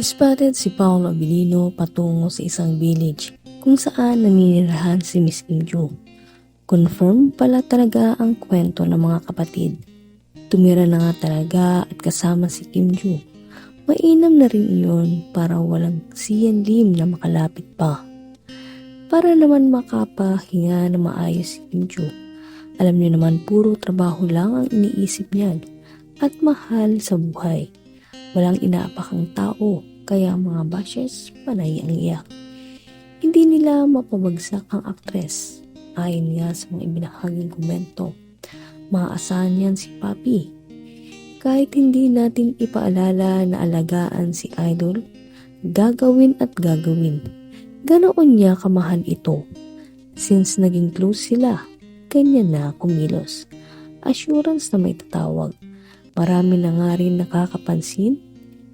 Spotted si Paolo Abilino patungo sa isang village kung saan naninirahan si Miss Kim Joo. Confirm pala talaga ang kwento ng mga kapatid. Tumira na nga talaga at kasama si Kim Joo. Mainam na rin iyon para walang siyan lim na makalapit pa. Para naman makapahinga na maayos si Kim Joo. Alam niyo naman puro trabaho lang ang iniisip niyan at mahal sa buhay. Walang inaapakang tao, kaya mga bashes panay ang iyak. Hindi nila mapabagsak ang aktres. Ayon nga sa mga ibinahaging komento, maaasahan yan si Papi. Kahit hindi natin ipaalala na alagaan si Idol, gagawin at gagawin. Ganoon niya kamahal ito. Since naging close sila, ganyan na kumilos. Assurance na may tatawag. Marami na nga rin nakakapansin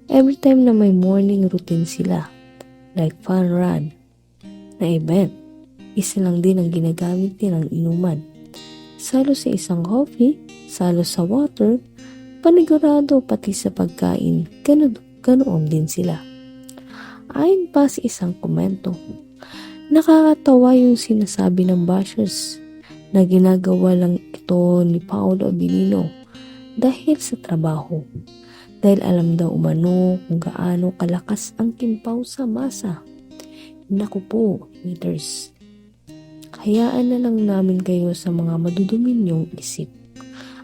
every time na may morning routine sila. Like fun run na event. Isa lang din ang ginagamit nilang inuman. Salo sa isang coffee, salo sa water, panigurado pati sa pagkain, ganoon, ganoon din sila. Ayon pa sa isang komento, nakakatawa yung sinasabi ng bashers na ginagawa lang ito ni Paolo Abilino dahil sa trabaho. Dahil alam daw umano kung gaano kalakas ang kimpaw sa masa. Naku po, haters. Hayaan na lang namin kayo sa mga madudumin niyong isip.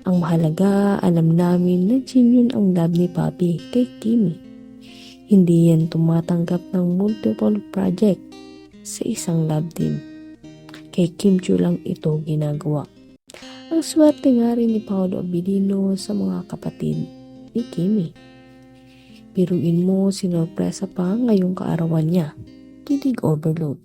Ang mahalaga, alam namin na genuine ang love ni Papi kay Kimi. Hindi yan tumatanggap ng multiple project sa isang love team. Kay Kim Chu lang ito ginagawa. Ang swerte nga rin ni Paolo Abilino sa mga kapatid ni Kimi. Biruin mo, sinorpresa pa ngayong kaarawan niya. Kilig overload.